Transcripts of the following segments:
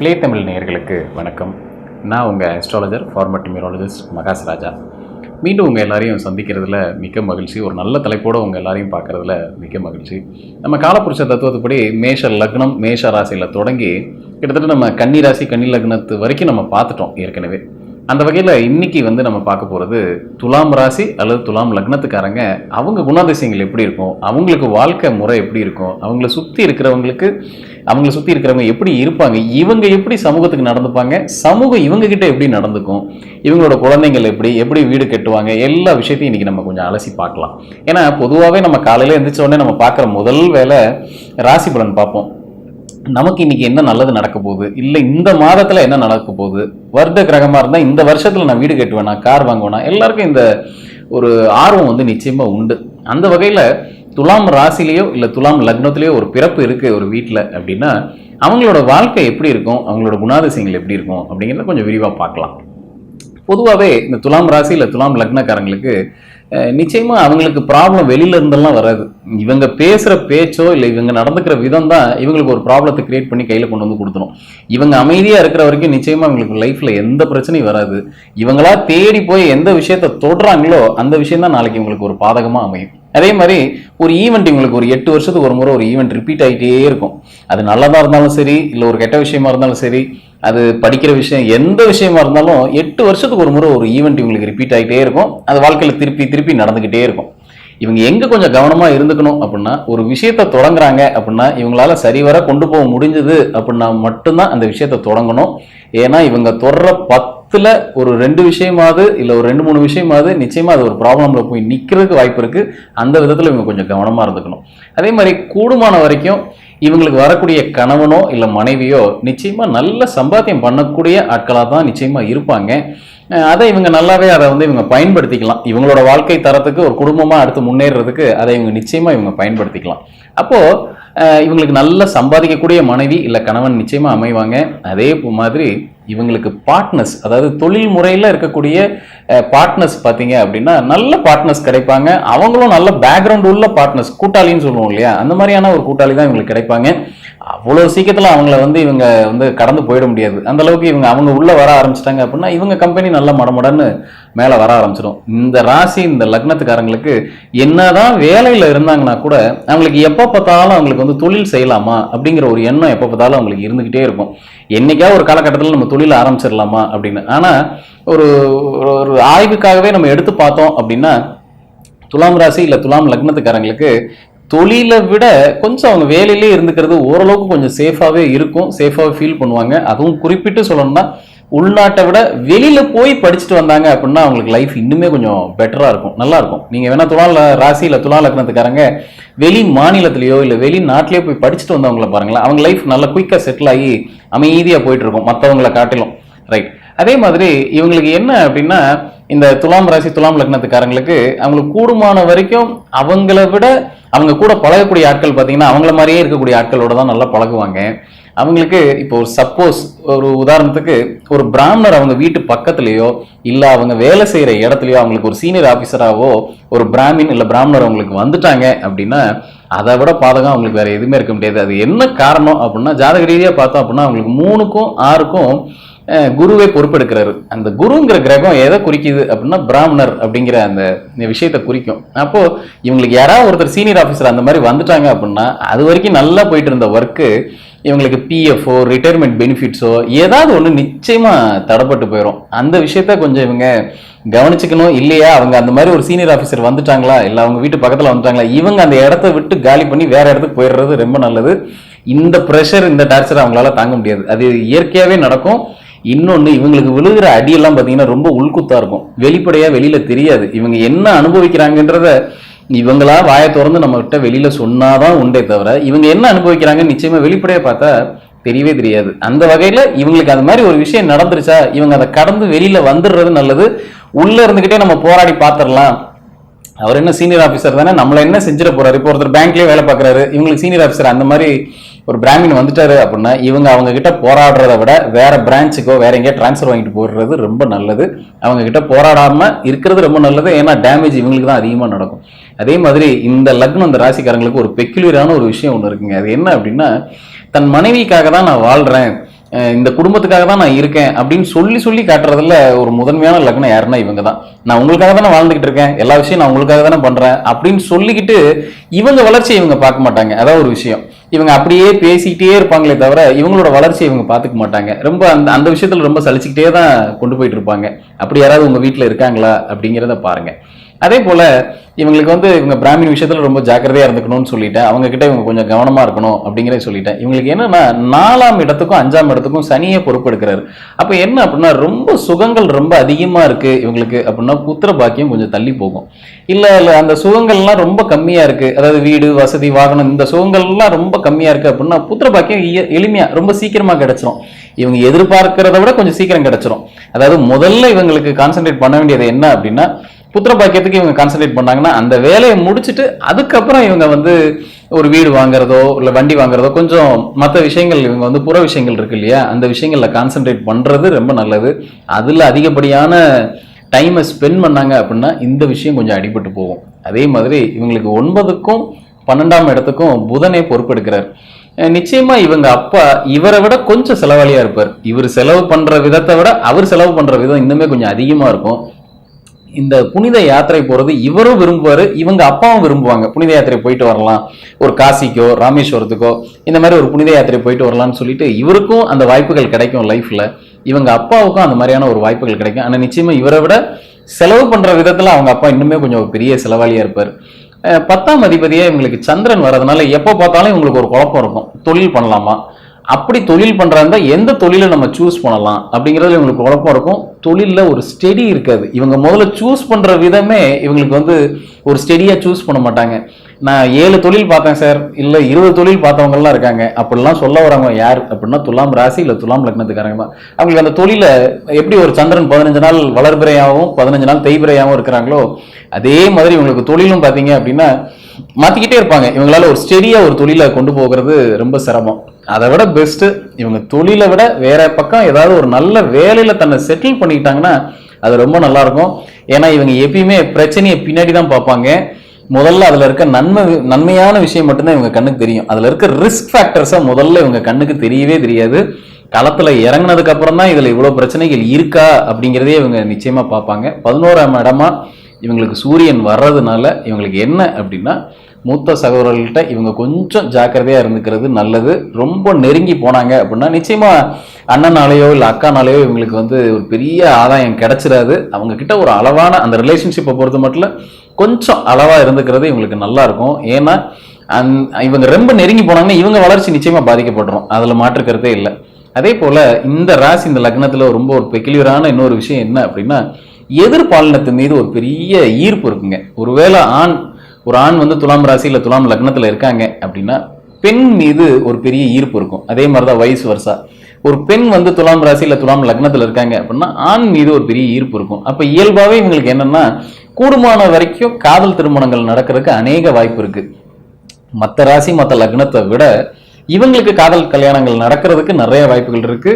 Play Tamil நேயர்களுக்கு வணக்கம். நான் உங்கள் அஸ்ட்ராலஜர் ஃபார்மட் மியூரோலஜிஸ்ட் மகாஸ் ராஜா மீண்டும் உங்கள் எல்லாரையும் சந்திக்கிறதுல மிக்க மகிழ்ச்சி. ஒரு நல்ல தலைப்போடு உங்கள் எல்லாரையும் பார்க்குறதுல மிக்க மகிழ்ச்சி. நம்ம காலப்புருஷ தத்துவத்துப்படி மேஷ லக்னம் மேஷ ராசியில் தொடங்கி கிட்டத்தட்ட நம்ம கன்னி ராசி கன்னி லக்னத்து வரைக்கும் நம்ம பார்த்துட்டோம் ஏற்கனவே. அந்த வகையில் இன்னைக்கு வந்து நம்ம பார்க்க போகிறது துலாம் ராசி அல்லது துலாம் லக்னத்துக்காரங்க அவங்க குணாதிசயங்கள் எப்படி இருக்கும்? அவங்களுக்கு வாழ்க்கை முறை எப்படி இருக்கும்? அவங்கள சுற்றி இருக்கிறவங்களுக்கு அவங்கள சுற்றி இருக்கிறவங்க எப்படி இருப்பாங்க? இவங்க எப்படி சமூகத்துக்கு நடந்துப்பாங்க? சமூகம் இவங்ககிட்ட எப்படி நடந்துக்கும்? இவங்களோட குழந்தைங்கள் எப்படி? எப்படி வீடு கட்டுவாங்க? எல்லா விஷயத்தையும் இன்றைக்கி நம்ம கொஞ்சம் அலசி பார்க்கலாம். ஏன்னா பொதுவாகவே நம்ம காலையில் எழுந்திரிச்ச உடனே நம்ம பார்க்குற முதல் வேலை ராசி பலன் பார்ப்போம். நமக்கு இன்னைக்கு என்ன நல்லது நடக்க போகுது? இல்லை இந்த மாதத்தில் என்ன நடக்க போகுது? வருட கிரகமாக இருந்தால் இந்த வருஷத்தில் நான் வீடு கட்டுவேனா? கார் வாங்குவேனா? எல்லாருக்கும் இந்த ஒரு ஆர்வம் வந்து நிச்சயமாக உண்டு. அந்த வகையில் துலாம் ராசிலேயோ இல்லை துலாம் லக்னத்திலேயோ ஒரு பிறப்பு இருக்குது ஒரு வீட்டில் அப்படின்னா அவங்களோட வாழ்க்கை எப்படி இருக்கும்? அவங்களோட குணாதிசயங்கள் எப்படி இருக்கும்? அப்படிங்கிறத கொஞ்சம் விரிவாக பார்க்கலாம். பொதுவாகவே இந்த துலாம் ராசி இல்லை துலாம் லக்னக்காரங்களுக்கு நிச்சயமாக அவங்களுக்கு ப்ராப்ளம் வெளியில இருந்தெல்லாம் வராது. இவங்க பேசுகிற பேச்சோ இல்லை இவங்க நடந்துக்கிற விதம் தான் இவங்களுக்கு ஒரு ப்ராப்ளத்தை கிரியேட் பண்ணி கையில் கொண்டு வந்து கொடுத்துரும். இவங்க அமைதியாக இருக்கிற வரைக்கும் நிச்சயமாக அவங்களுக்கு லைஃப்பில் எந்த பிரச்சனையும் வராது. இவங்களா தேடி போய் எந்த விஷயத்த தொடுறாங்களோ அந்த விஷயம் தான் நாளைக்கு இவங்களுக்கு ஒரு பாதகமாக அமையும். அதே மாதிரி ஒரு ஈவெண்ட் இவங்களுக்கு ஒரு எட்டு வருஷத்துக்கு ஒரு முறை ஒரு ஈவெண்ட் ரிப்பீட் ஆகிட்டே இருக்கும். அது நல்லதாக இருந்தாலும் சரி இல்லை ஒரு கெட்ட விஷயமா இருந்தாலும் சரி அது படிக்கிற விஷயம் எந்த விஷயமா இருந்தாலும் எட்டு வருஷத்துக்கு ஒரு முறை ஒரு ஈவெண்ட் இவங்களுக்கு ரிப்பீட் ஆகிட்டே இருக்கும். அது வாழ்க்கையில் திருப்பி திருப்பி நடந்துக்கிட்டே இருக்கும். இவங்க எங்க கொஞ்சம் கவனமா இருந்துக்கணும் அப்படின்னா ஒரு விஷயத்த தொடங்குறாங்க அப்படின்னா இவங்களால சரிவர கொண்டு போக முடிஞ்சது அப்படின்னா மட்டும்தான் அந்த விஷயத்த தொடங்கணும். ஏன்னா இவங்க தொடர பத்தில் ஒரு ரெண்டு விஷயமாவது இல்லை ஒரு ரெண்டு மூணு விஷயமாவது நிச்சயமாக அது ஒரு ப்ராப்ளமில் போய் நிற்கிறதுக்கு வாய்ப்பு இருக்குது அந்த விதத்தில் இவங்க கொஞ்சம் கவனமாக இருந்துக்கணும். அதே மாதிரி கூடுமான வரைக்கும் இவங்களுக்கு வரக்கூடிய கணவனோ இல்லை மனைவியோ நிச்சயமாக நல்ல சம்பாத்தியம் பண்ணக்கூடிய ஆட்களாக தான் நிச்சயமாக இருப்பாங்க. அதை இவங்க நல்லாவே அதை வந்து இவங்க பயன்படுத்திக்கலாம். இவங்களோட வாழ்க்கை தரத்துக்கு ஒரு குடும்பமாக அடுத்து முன்னேறதுக்கு அதை இவங்க நிச்சயமாக இவங்க பயன்படுத்திக்கலாம். அப்போது இவங்களுக்கு நல்ல சம்பாதிக்கக்கூடிய மனைவி இல்லை கணவன் நிச்சயமாக அமைவாங்க. அதே மாதிரி இவங்களுக்கு பார்ட்னர்ஸ் அதாவது தொழில் முறையில் இருக்கக்கூடிய பார்ட்னர்ஸ் பார்த்தீங்க அப்படின்னா நல்ல பார்ட்னர்ஸ் கிடைப்பாங்க. அவங்களும் நல்ல பேக்ரவுண்ட் உள்ள பார்ட்னர்ஸ் கூட்டாளின்னு சொல்லுவோம் இல்லையா? அந்த மாதிரியான ஒரு கூட்டாளி தான் இவங்களுக்கு கிடைப்பாங்க. அவ்வளோ சீக்கிரத்தில் அவங்கள வந்து இவங்க வந்து கடந்து போயிட முடியாது. அந்த அளவுக்கு இவங்க அவங்க உள்ளே வர ஆரம்பிச்சிட்டாங்க அப்படின்னா இவங்க கம்பெனி நல்ல மடமடன்னு மேலே வர ஆரம்பிச்சிடும். இந்த ராசி இந்த லக்னத்துக்காரங்களுக்கு என்னதான் வேலையில் இருந்தாங்கன்னா கூட அவங்களுக்கு எப்போ பார்த்தாலும் அவங்களுக்கு வந்து தொழில் செய்யலாமா அப்படிங்கிற ஒரு எண்ணம் எப்போ பார்த்தாலும் அவங்களுக்கு இருந்துக்கிட்டே இருக்கும். என்றைக்கா ஒரு காலகட்டத்தில் நம்ம தொழில் ஆரம்பிச்சிடலாமா அப்படின்னு. ஆனால் ஒரு ஒரு ஆய்வுக்காகவே நம்ம எடுத்து பார்த்தோம் அப்படின்னா துலாம் ராசி இல்லை துலாம் லக்னத்துக்காரங்களுக்கு தொழிலை விட கொஞ்சம் அவங்க வேலையிலே இருந்துக்கிறது ஓரளவுக்கு கொஞ்சம் சேஃபாகவே இருக்கும் சேஃபாகவே ஃபீல் பண்ணுவாங்க. அதுவும் குறிப்பிட்டு சொல்லணும்னா உள்நாட்டை விட வெளியில போய் படிச்சுட்டு வந்தாங்க அப்படின்னா அவங்களுக்கு லைஃப் இன்னுமே கொஞ்சம் பெட்டரா இருக்கும். நல்லா இருக்கும். நீங்க வேணா துலா ல- ராசி இல்ல லக்னத்துக்காரங்க வெளி மாநிலத்திலயோ இல்ல வெளிநாட்டிலேயோ போய் படிச்சுட்டு வந்தவங்கள பாருங்களேன். அவங்க லைஃப் நல்லா குயிக்கா செட்டில் ஆகி அமைதியா போயிட்டு இருக்கும். மற்றவங்களை காட்டிலும். ரைட் அதே மாதிரி இவங்களுக்கு என்ன அப்படின்னா இந்த துலாம் ராசி துலாம் லக்னத்துக்காரங்களுக்கு அவங்களுக்கு கூடுமான வரைக்கும் அவங்கள விட அவங்க கூட பழகக்கூடிய ஆட்கள் பார்த்தீங்கன்னா அவங்கள மாதிரியே இருக்கக்கூடிய ஆட்களோட தான் நல்லா பழகுவாங்க. அவங்களுக்கு இப்போ ஒரு சப்போஸ் ஒரு உதாரணத்துக்கு ஒரு பிராமணர் அவங்க வீட்டு பக்கத்துலேயோ இல்லை அவங்க வேலை செய்கிற இடத்துலையோ அவங்களுக்கு ஒரு சீனியர் ஆஃபீஸராகவோ ஒரு பிராமின் இல்லை பிராமணர் அவங்களுக்கு வந்துட்டாங்க அப்படின்னா அதை விட பாதகம் அவங்களுக்கு வேறு எதுவுமே இருக்க முடியாது. அது என்ன காரணம் அப்படின்னா ஜாதக ரீதியாக பார்த்தோம் அப்படின்னா அவங்களுக்கு மூணுக்கும் ஆறுக்கும் குருவே பொறுப்பெடுக்கிறாரு. அந்த குருங்கிற கிரகம் எதை குறிக்குது அப்படின்னா பிராமணர் அப்படிங்கிற அந்த விஷயத்தை குறிக்கும். அப்போ இவங்களுக்கு யாராவது ஒருத்தர் சீனியர் ஆஃபீஸர் அந்த மாதிரி வந்துட்டாங்க அப்படின்னா அது வரைக்கும் நல்லா போயிட்டு இருந்த ஒர்க்கு இவங்களுக்கு பிஎஃப்ஓ ரிட்டையர்மெண்ட் பெனிஃபிட்ஸோ ஏதாவது ஒன்று நிச்சயமா தடப்பட்டு போயிடும் அந்த விஷயத்த கொஞ்சம் இவங்க கவனிச்சுக்கணும். இல்லையா? அவங்க அந்த மாதிரி ஒரு சீனியர் ஆஃபீஸர் வந்துட்டாங்களா? இல்லை அவங்க வீட்டு பக்கத்தில் வந்துட்டாங்களா? இவங்க அந்த இடத்த விட்டு காலி பண்ணி வேற இடத்துக்கு போயிடுறது ரொம்ப நல்லது. இந்த ப்ரெஷர் இந்த டார்ச்சர் அவங்களால தாங்க முடியாது. அது இயற்கையாகவே நடக்கும். இன்னொன்று இவங்களுக்கு விழுகிற அடியெல்லாம் பார்த்தீங்கன்னா ரொம்ப உள்குத்தாக இருக்கும். வெளிப்படையாக வெளியில் தெரியாது. இவங்க என்ன அனுபவிக்கிறாங்கன்றத இவங்களா வாயை திறந்து நம்மகிட்ட வெளியில் சொன்னால் சொன்னாதான் உண்டே தவிர இவங்க என்ன அனுபவிக்கிறாங்க நிச்சயமாக வெளிப்படையாக பார்த்தா தெரியவே தெரியாது. அந்த வகையில் இவங்களுக்கு அது மாதிரி ஒரு விஷயம் நடந்துருச்சா இவங்க அதை கடந்து வெளியில் வந்துடுறது நல்லது. உள்ளே இருந்துக்கிட்டே நம்ம போராடி பார்த்துடலாம். அவர் என்ன சீனியர் ஆஃபீஸர் தானே நம்மள என்ன செஞ்சிட போறாரு? இப்போ ஒருத்தர் பேங்க்லேயே வேலை பார்க்குறாரு. இவங்களுக்கு சீனியர் ஆஃபீஸர் அந்த மாதிரி ஒரு பிராமின் வந்துட்டாரு அப்படின்னா இவங்க அவங்க கிட்ட போராடுறத விட வேற பிரான்ச்சுக்கோ வேற எங்கேயோ ட்ரான்ஸ்ஃபர் வாங்கிட்டு போடுறது ரொம்ப நல்லது. அவங்க கிட்ட போராடாம இருக்கிறது ரொம்ப நல்லது. ஏன்னா டேமேஜ் இவங்களுக்கு தான் அதிகமாக நடக்கும். அதே மாதிரி இந்த லக்னம் இந்த ராசிக்காரங்களுக்கு ஒரு பெக்குலியரான ஒரு விஷயம் ஒன்று இருக்குங்க. அது என்ன அப்படின்னா தன் மனைவிக்காக தான் நான் வாழ்றேன் இந்த குடும்பத்துக்காக தான் நான் இருக்கேன் அப்படின்னு சொல்லி சொல்லி காட்டுறதுல ஒரு முதன்மையான லக்னம் யாருன்னா இவங்க தான். நான் உங்களுக்காக தானே வாழ்ந்துகிட்டு இருக்கேன் எல்லா விஷயம் நான் உங்களுக்காக தானே பண்றேன் அப்படின்னு சொல்லிக்கிட்டு இவங்க வளர்ச்சியை இவங்க பார்க்க மாட்டாங்க. அதான் ஒரு விஷயம். இவங்க அப்படியே பேசிக்கிட்டே இருப்பாங்களே தவிர இவங்களோட வளர்ச்சியை இவங்க பார்த்துக்க மாட்டாங்க. ரொம்ப அந்த அந்த விஷயத்துல ரொம்ப சலிச்சுக்கிட்டே தான் கொண்டு போயிட்டு இருப்பாங்க. அப்படி யாராவது உங்க வீட்டில் இருக்காங்களா அப்படிங்கிறத பாருங்க. அதே போல இவங்களுக்கு வந்து இவங்க பிராமின் விஷயத்துல ரொம்ப ஜாக்கிரதையா இருந்துக்கணும்னு சொல்லிட்டேன். அவங்க கிட்ட இவங்க கொஞ்சம் கவனமா இருக்கணும் அப்படிங்கிறத சொல்லிட்டேன். இவங்களுக்கு என்னன்னா நாலாம் இடத்துக்கும் அஞ்சாம் இடத்துக்கும் சனியை பொறுப்பெடுக்கிறாரு. அப்ப என்ன அப்படின்னா ரொம்ப சுகங்கள் ரொம்ப அதிகமா இருக்கு இவங்களுக்கு அப்படின்னா புத்திர பாக்கியம் கொஞ்சம் தள்ளி போகும். இல்ல இல்ல அந்த சுகங்கள்லாம் ரொம்ப கம்மியா இருக்கு. அதாவது வீடு வசதி வாகனம் இந்த சுகங்கள்லாம் ரொம்ப கம்மியா இருக்கு அப்படின்னா புத்திர பாக்கியம் எளிமையாக எளிமையா ரொம்ப சீக்கிரமா கிடைச்சிரும். இவங்க எதிர்பார்க்கிறத விட கொஞ்சம் சீக்கிரம் கிடைச்சிரும். அதாவது முதல்ல இவங்களுக்கு கான்சென்ட்ரேட் பண்ண வேண்டியது என்ன அப்படின்னா புத்திர பாக்கியத்துக்கு இவங்க கான்சன்ட்ரேட் பண்ணாங்கன்னா அந்த வேலையை முடிச்சுட்டு அதுக்கப்புறம் இவங்க வந்து ஒரு வீடு வாங்குறதோ இல்லை வண்டி வாங்குறதோ கொஞ்சம் மற்ற விஷயங்கள் இவங்க வந்து புற விஷயங்கள் இருக்கு இல்லையா? அந்த விஷயங்களில் கான்சென்ட்ரேட் பண்ணுறது ரொம்ப நல்லது. அதில் அதிகப்படியான டைமை ஸ்பெண்ட் பண்ணாங்க அப்படின்னா இந்த விஷயம் கொஞ்சம் அடிபட்டு போகும். அதே மாதிரி இவங்களுக்கு ஒன்பதுக்கும் பன்னெண்டாம் இடத்துக்கும் புதனே பொறுப்பெடுக்கிறார். நிச்சயமாக நிச்சயமா இவங்க அப்பா இவரை விட கொஞ்சம் செலவாளியா இருப்பார். இவர் செலவு பண்ற விதத்தை விட அவர் செலவு பண்ற விதம் இன்னுமே கொஞ்சம் அதிகமா இருக்கும். இந்த புனித யாத்திரை போகிறது இவரும் விரும்புவார் இவங்க அப்பாவும் விரும்புவாங்க. புனித யாத்திரை போயிட்டு வரலாம். ஒரு காசிக்கோ ராமேஸ்வரத்துக்கோ இந்த மாதிரி ஒரு புனித யாத்திரை போயிட்டு வரலாம்னு சொல்லிட்டு இவருக்கும் அந்த வாய்ப்புகள் கிடைக்கும் லைஃப்பில் இவங்க அப்பாவுக்கும் அந்த மாதிரியான ஒரு வாய்ப்புகள் கிடைக்கும். ஆனால் நிச்சயமாக இவரை விட செலவு பண்ணுற விதத்தில் அவங்க அப்பா இன்னுமே கொஞ்சம் ஒரு பெரிய செலவாளியாக இருப்பார். பத்தாம் அதிபதியாக இவங்களுக்கு சந்திரன் வர்றதுனால எப்போ பார்த்தாலும் இவங்களுக்கு ஒரு குழப்பம் இருக்கும். தொழில் பண்ணலாமா? அப்படி தொழில் பண்ணுறாங்க எந்த தொழிலை நம்ம சூஸ் பண்ணலாம் அப்படிங்கிறதுல இவங்களுக்கு குழப்பம் இருக்கும். தொழிலில் ஒரு ஸ்டெடி இருக்காது. இவங்க முதல்ல சூஸ் பண்ணுற விதமே இவங்களுக்கு வந்து ஒரு ஸ்டெடியாக சூஸ் பண்ண மாட்டாங்க. நான் ஏழு தொழில் பார்த்தேன் சார் இல்லை இருபது தொழில் பார்த்தவங்கலாம் இருக்காங்க. அப்படிலாம் சொல்ல வரவங்க யார்? அப்படின்னா துலாம் ராசி இல்லை துலாம் லக்னத்துக்காரங்க தான். அவங்களுக்கு அந்த தொழிலை எப்படி ஒரு சந்திரன் பதினஞ்சு நாள் வளர்பிறையாகவும் பதினஞ்சு நாள் தேய்பிறையாகவும் இருக்கிறாங்களோ அதே மாதிரி இவங்களுக்கு தொழிலும் பார்த்தீங்க அப்படின்னா மாற்றிக்கிட்டே இருப்பாங்க. இவங்களால ஒரு ஸ்டெடியாக ஒரு தொழிலை கொண்டு போகிறது ரொம்ப சிரமம். அதை விட பெஸ்ட்டு இவங்க தொழிலை விட வேற பக்கம் ஏதாவது ஒரு நல்ல வேலையில் தன்னை செட்டில் பண்ணிக்கிட்டாங்கன்னா அது ரொம்ப நல்லாயிருக்கும். ஏன்னா இவங்க எப்பயுமே பிரச்சனையை பின்னாடி தான் பார்ப்பாங்க. முதல்ல அதில் இருக்க நன்மை நன்மையான விஷயம் மட்டும்தான் இவங்க கண்ணுக்கு தெரியும். அதில் இருக்க ரிஸ்க் ஃபேக்டர்ஸை முதல்ல இவங்க கண்ணுக்கு தெரியவே தெரியாது. களத்தில் இறங்கினதுக்கப்புறம் தான் இதில் இவ்வளோ பிரச்சனைகள் இருக்கா அப்படிங்கிறதே இவங்க நிச்சயமாக பார்ப்பாங்க. பதினோராம் இடமா இவங்களுக்கு சூரியன் வர்றதுனால இவங்களுக்கு என்ன அப்படின்னா மூத்த சகோதரர்கள்ட்ட இவங்க கொஞ்சம் ஜாக்கிரதையாக இருந்துக்கிறது நல்லது. ரொம்ப நெருங்கி போனாங்க அப்படின்னா நிச்சயமாக அண்ணனாலேயோ இல்லை அக்கானாலேயோ இவங்களுக்கு வந்து ஒரு பெரிய ஆதாயம் கிடச்சிடாது அவங்கக்கிட்ட ஒரு அளவான அந்த ரிலேஷன்ஷிப்பை பொறுத்த மட்டும் கொஞ்சம் அளவாக இருந்துக்கிறது இவங்களுக்கு நல்லா இருக்கும் ஏன்னா அந் இவங்க ரொம்ப நெருங்கி போனாங்கன்னா இவங்க வளர்ச்சி நிச்சயமாக பாதிக்கப்படுறோம் அதில் மாற்று கருத்தே இல்லை. அதே போல் இந்த ராசி இந்த லக்னத்தில் ரொம்ப ஒரு பெக்கிலியரான இன்னொரு விஷயம் என்ன அப்படின்னா எதிர்பாலினத்து மீது ஒரு பெரிய ஈர்ப்பு இருக்குங்க. ஒருவேளை ஆண் ஒரு ஆண் வந்து துலாம் ராசி துலாம் லக்னத்தில் இருக்காங்க அப்படின்னா பெண் மீது ஒரு பெரிய ஈர்ப்பு இருக்கும். அதே மாதிரி தான் வயசு வருஷா ஒரு பெண் வந்து துலாம் ராசி துலாம் லக்னத்தில் இருக்காங்க அப்படின்னா ஆண் மீது ஒரு பெரிய ஈர்ப்பு இருக்கும். அப்போ இயல்பாகவே இவங்களுக்கு என்னென்னா கூடுமான வரைக்கும் காதல் திருமணங்கள் நடக்கிறதுக்கு அநேக வாய்ப்பு இருக்குது மற்ற ராசி மற்ற லக்னத்தை விட இவங்களுக்கு காதல் கல்யாணங்கள் நடக்கிறதுக்கு நிறைய வாய்ப்புகள் இருக்கு.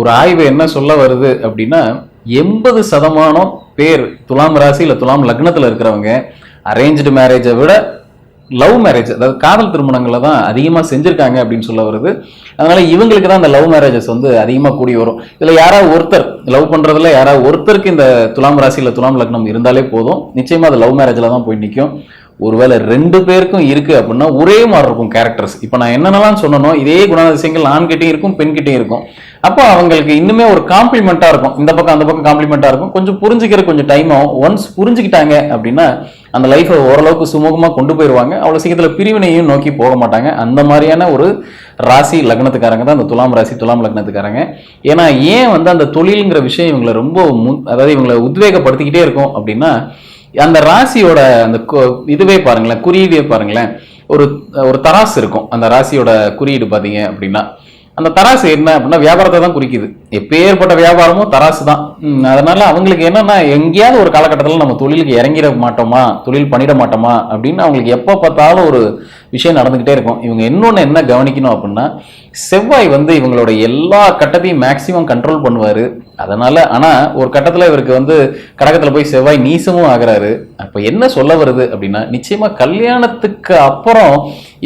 ஒரு ஆய்வு என்ன சொல்ல வருது அப்படின்னா எண்பது சதமானம் பேர் துலாம் ராசி இல்லை துலாம் லக்னத்துல இருக்கிறவங்க அரேஞ்சு மேரேஜை விட லவ் மேரேஜ் அதாவது காதல் திருமணங்களை தான் அதிகமாக செஞ்சுருக்காங்க அப்படின்னு சொல்ல வருது. அதனால இவங்களுக்கு தான் அந்த லவ் மேரேஜஸ் வந்து அதிகமாக கூடி வரும். இதில் யாராவது ஒருத்தர் லவ் பண்ணுறதுல யாராவது ஒருத்தருக்கு இந்த துலாம் ராசியில் துலாம் லக்னம் இருந்தாலே போதும். நிச்சயமாக அது லவ் மேரேஜில் தான் போய் நிற்கும் ஒருவேளை ரெண்டு பேருக்கும் இருக்கு அப்படின்னா ஒரே மாதிரி இருக்கும் கேரக்டர்ஸ் இப்போ நான் என்னென்னலாம் சொன்னனோ இதே குணாதிசயங்கள் ஆண்கிட்டையும் இருக்கும் பெண்கிட்டையும் இருக்கும். அப்போ அவங்களுக்கு இன்னுமே ஒரு காம்ப்ளிமெண்ட்டாக இருக்கும். இந்த பக்கம் அந்த பக்கம் காம்ப்ளிமெண்ட்டாக இருக்கும். கொஞ்சம் புரிஞ்சுக்கிற கொஞ்சம் டைம் ஆகும். ஒன்ஸ் புரிஞ்சுக்கிட்டாங்க அப்படின்னா அந்த லைஃப்பை ஓரளவுக்கு சுமூகமாக கொண்டு போயிடுவாங்க அவ்வளோ சீக்கிரத்தில் பிரிவினையும் நோக்கி போக மாட்டாங்க. அந்த மாதிரியான ஒரு ராசி லக்னத்துக்காரங்க தான் அந்த துலாம் ராசி துலாம் லக்னத்துக்காரங்க. ஏன்னா ஏன் வந்து அந்த தொழிலுங்கிற விஷயம் இவங்களை ரொம்ப முன் அதாவது இவங்களை உத்வேகப்படுத்திக்கிட்டே இருக்கும் அப்படின்னா அந்த ராசியோட அந்த இதுவே பாருங்களேன் குறியீடே பாருங்களேன். ஒரு ஒரு தராசு இருக்கும். அந்த ராசியோட குறியீடு பார்த்தீங்க அப்படின்னா. அந்த தராசு என்ன அப்படின்னா வியாபாரத்தை தான் குறிக்குது. எப்பேற்பட்ட வியாபாரமும் தராசு தான். அதனால அவங்களுக்கு என்னன்னா எங்கேயாவது ஒரு காலகட்டத்தில் நம்ம தொழிலுக்கு இறங்கிட மாட்டோமா தொழில் பண்ணிட மாட்டோமா அப்படின்னு அவங்களுக்கு எப்போ பார்த்தாலும் ஒரு விஷயம் நடந்துக்கிட்டே இருக்கும். இவங்க இன்னொன்று என்ன கவனிக்கணும் அப்படின்னா செவ்வாய் வந்து இவங்களோட எல்லா கட்டத்தையும் மேக்சிமம் கண்ட்ரோல் பண்ணுவார். அதனால ஆனால் ஒரு கட்டத்தில் இவருக்கு வந்து கடகத்தில் போய் செவ்வாய் நீசமும் ஆகிறாரு. அப்போ என்ன சொல்ல வருது அப்படின்னா நிச்சயமாக கல்யாணத்துக்கு அப்புறம்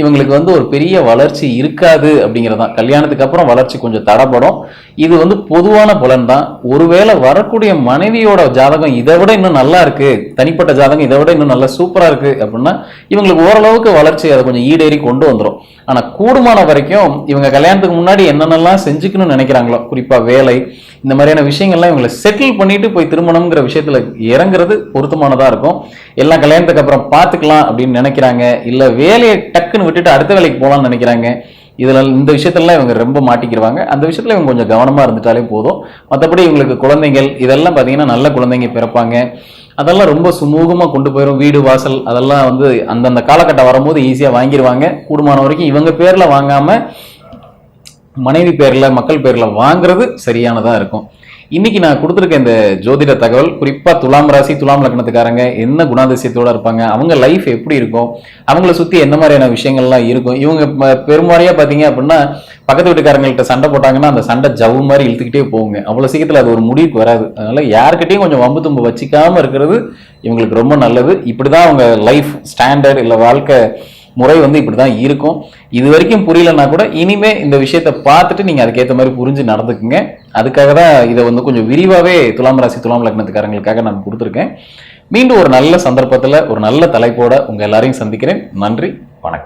இவங்களுக்கு வந்து ஒரு பெரிய வளர்ச்சி இருக்காது அப்படிங்கிறது தான் கல்யாணத்துக்கு அப்புறம் வளர்ச்சி கொஞ்சம் தடப்படும் இது வந்து பொதுவான பலன் தான் ஒருவேளை வரக்கூடிய மனைவியோட ஜாதகம் இதை விட இன்னும் நல்லா இருக்கு. தனிப்பட்ட ஜாதகம் இதை விட இன்னும் நல்லா சூப்பராக இருக்கு அப்படின்னா இவங்களுக்கு ஓரளவுக்கு வளர்ச்சி அதை கொஞ்சம் ஈடேறி கொண்டு வந்துடும் ஆனால் கூடுமான வரைக்கும் இவங்க கல்யாணத்துக்கு முன்னாடி என்னென்னலாம் செஞ்சுக்கணும்னு நினைக்கிறாங்களோ குறிப்பாக வேலை இந்த மாதிரியான விஷயங்கள்லாம் இவங்களை செட்டில் பண்ணிட்டு போய் திருமணம்ங்கிற விஷயத்தில் இறங்குறது பொருத்தமானதாக இருக்கும். எல்லாம் கல்யாணத்துக்கு அப்புறம் பார்த்துக்கலாம் அப்படின்னு நினைக்கிறாங்க. இல்லை வேலையை டக்குன்னு விட்டுட்டு அடுத்த வேலைக்கு போகலாம்னு நினைக்கிறாங்க. இதில் இந்த விஷயத்தெல்லாம் இவங்க ரொம்ப மாட்டிக்கிடுவாங்க அந்த விஷயத்தில் இவங்க கொஞ்சம் கவனமாக இருந்துட்டாலே போதும். மற்றபடி இவங்களுக்கு குழந்தைகள் இதெல்லாம் பார்த்தீங்கன்னா நல்ல குழந்தைங்க பிறப்பாங்க. அதெல்லாம் ரொம்ப சுமூகமாக கொண்டு போயிடும் வீடு வாசல் அதெல்லாம் வந்து அந்தந்த காலகட்டம் வரும்போது ஈஸியாக வாங்கிடுவாங்க கூடுமான வரைக்கும் இவங்க பேரில் வாங்காமல் மனைவி பேரில் மக்கள் பேரில் வாங்குறது சரியானதாக இருக்கும். இன்னைக்கு நான் கொடுத்துருக்க இந்த ஜோதிட தகவல் குறிப்பாக துலாம் ராசி துலாம் லக்னத்துக்காரங்க என்ன குணாதிசயத்தோடு இருப்பாங்க அவங்க லைஃப் எப்படி இருக்கும் அவங்கள சுற்றி என்ன மாதிரியான விஷயங்கள்லாம் இருக்கும் இவங்க ம- பார்த்தீங்க அப்படின்னா பக்கத்து வீட்டுக்காரங்கள்ட்ட சண்டை போட்டாங்கன்னா அந்த சண்டை ஜவு மாதிரி இழுத்துக்கிட்டே போகுங்க. அவ்வளோ சீக்கிரத்தில் அது ஒரு முடிவுக்கு வராது. அதனால் யார்கிட்டையும் கொஞ்சம் வம்பு தும்பு வச்சிக்காமல் இருக்கிறது இவங்களுக்கு ரொம்ப நல்லது. இப்படி தான் அவங்க லைஃப் ஸ்டாண்டர்ட் இல்லை வாழ்க்கை முறை வந்து இப்படி தான் இருக்கும். இது வரைக்கும் புரியலன்னா கூட இனிமே இந்த விஷயத்தை பார்த்துட்டு நீங்கள் அதுக்கேற்ற மாதிரி புரிஞ்சு நடந்துக்குங்க. அதுக்காக தான் இதை வந்து கொஞ்சம் விரிவாகவே துலாம் ராசி துலாம் லக்னத்துக்காரங்களுக்காக நான் கொடுத்துருக்கேன். மீண்டும் ஒரு நல்ல சந்தர்ப்பத்தில் ஒரு நல்ல தலைப்போட உங்கள் எல்லாரையும் சந்திக்கிறேன். நன்றி வணக்கம்.